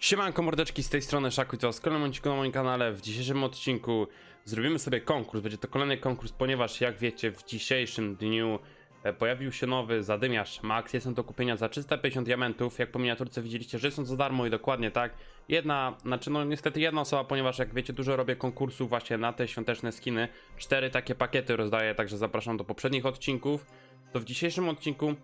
Siemanko mordeczki, z tej strony Szaku i to z kolejnym odcinku na moim kanale. W dzisiejszym odcinku zrobimy sobie konkurs, będzie to kolejny konkurs, ponieważ jak wiecie w dzisiejszym dniu e, pojawił się nowy zadymiarz Max, jest on do kupienia za 350 diamentów, jak po miniaturce widzieliście, że są za darmo i dokładnie tak. Jedna, znaczy no niestety jedna osoba, ponieważ jak wiecie dużo robię konkursów właśnie na te świąteczne skiny. Cztery takie pakiety rozdaję, także zapraszam do poprzednich odcinków. To w dzisiejszym odcinku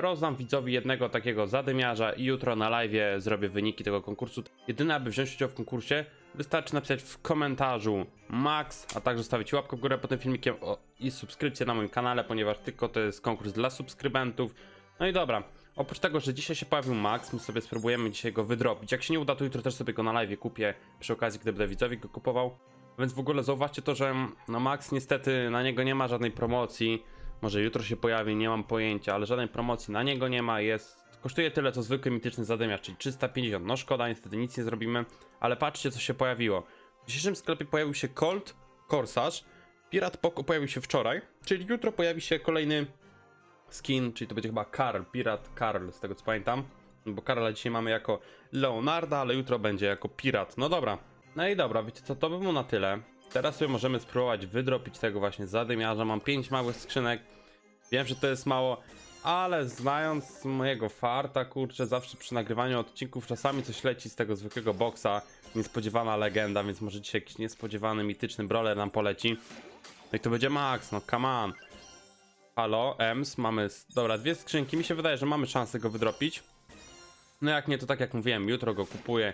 Rozdam widzowi jednego takiego zadymiarza i jutro na live zrobię wyniki tego konkursu. Jedyne, aby wziąć udział w konkursie, wystarczy napisać w komentarzu max, a także zostawić łapkę w górę pod tym filmikiem i subskrypcję na moim kanale, ponieważ tylko to jest konkurs dla subskrybentów. No i dobra, oprócz tego, że dzisiaj się pojawił Max, my sobie spróbujemy dzisiaj go wydrobić. Jak się nie uda, to jutro też sobie go na live kupię przy okazji, gdy będę widzowi go kupował. Więc w ogóle zauważcie to, że no Max niestety na niego nie ma żadnej promocji. Może jutro się pojawi, nie mam pojęcia, ale żadnej promocji na niego nie ma. Jest. Kosztuje tyle co zwykły mityczny zadymiarz, czyli 350. No szkoda, niestety nic nie zrobimy, ale patrzcie co się pojawiło. W dzisiejszym sklepie pojawił się Colt Corsage. Pirat Poco pojawił się wczoraj, czyli jutro pojawi się kolejny skin, czyli to będzie chyba Karl, Pirat Karl, z tego co pamiętam. Bo Karla dzisiaj mamy jako Leonarda, ale jutro będzie jako Pirat. No dobra. No i dobra, wiecie co, to by było na tyle. Teraz sobie możemy spróbować wydropić tego właśnie zadymiarza. Mam 5 małych skrzynek. Wiem, że to jest mało, ale znając mojego farta, kurczę, zawsze przy nagrywaniu odcinków czasami coś leci z tego zwykłego boksa. Niespodziewana legenda, więc może dzisiaj jakiś niespodziewany, mityczny brawler nam poleci. No i to będzie Max, no come on. Halo, Ems, mamy... Dobra, dwie skrzynki. Mi się wydaje, że mamy szansę go wydropić. No jak nie, to tak jak mówiłem, jutro go kupuję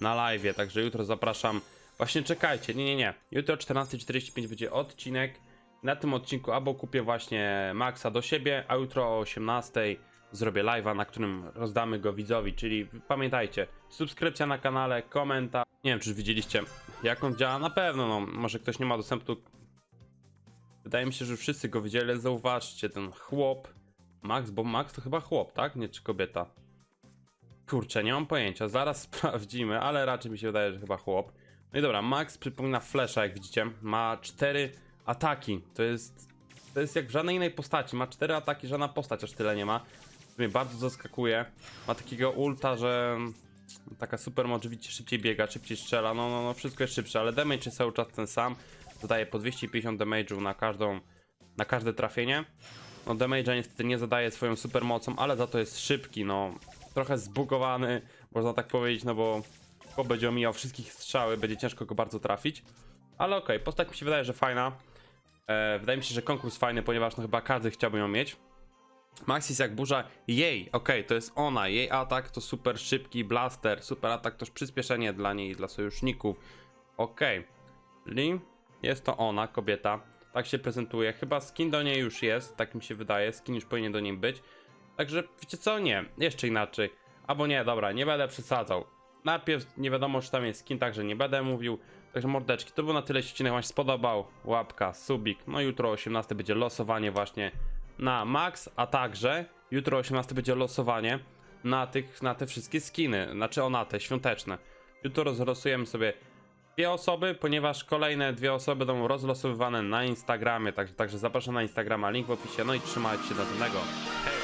na live, także jutro zapraszam. Właśnie czekajcie, nie, nie, nie. Jutro o 14.45 będzie odcinek. Na tym odcinku albo kupię właśnie Maxa do siebie, a jutro o 18.00 zrobię live'a, na którym rozdamy go widzowi, czyli pamiętajcie, subskrypcja na kanale, komentarz. Nie wiem, czy widzieliście, jak on działa, na pewno, no, może ktoś nie ma dostępu. Wydaje mi się, że wszyscy go widzieli, zauważcie, ten chłop, Max, bo Max to chyba chłop, tak? Nie, czy kobieta? Kurczę, nie mam pojęcia, zaraz sprawdzimy, ale raczej mi się wydaje, że chyba chłop. No i dobra, Max przypomina Flesza, jak widzicie. Ma cztery ataki. To jest. To jest jak w żadnej innej postaci. Ma cztery ataki, żadna postać aż tyle nie ma. To mnie bardzo zaskakuje. Ma takiego ulta, że. Taka super oczywiście szybciej biega, szybciej strzela. No, no, no, wszystko jest szybsze, ale damage jest cały czas ten sam. Zadaje po 250 damage'u na każdą. Na każde trafienie. No, damage'a niestety nie zadaje swoją super mocą, ale za to jest szybki, no. Trochę zbugowany, można tak powiedzieć, no bo bo będzie omijał wszystkich strzały, będzie ciężko go bardzo trafić. Ale okej, okay, postać mi się wydaje, że fajna. E, wydaje mi się, że konkurs fajny, ponieważ no chyba każdy chciałby ją mieć. Maxis jak burza, jej, okej, okay, to jest ona, jej atak to super szybki blaster, super atak to przyspieszenie dla niej, dla sojuszników. Okej, okay. czyli jest to ona, kobieta, tak się prezentuje, chyba skin do niej już jest, tak mi się wydaje, skin już powinien do niej być. Także wiecie co, nie, jeszcze inaczej. Albo nie, dobra, nie będę przesadzał najpierw nie wiadomo, czy tam jest skin, także nie będę mówił. Także mordeczki, to było na tyle, jeśli odcinek wam się spodobał. Łapka, subik. No jutro o 18 będzie losowanie właśnie na max, a także jutro o 18 będzie losowanie na, tych, na te wszystkie skiny, znaczy o na te świąteczne. Jutro rozlosujemy sobie dwie osoby, ponieważ kolejne dwie osoby będą rozlosowywane na Instagramie, także, także zapraszam na Instagrama, link w opisie, no i trzymajcie się do następnego. Hej!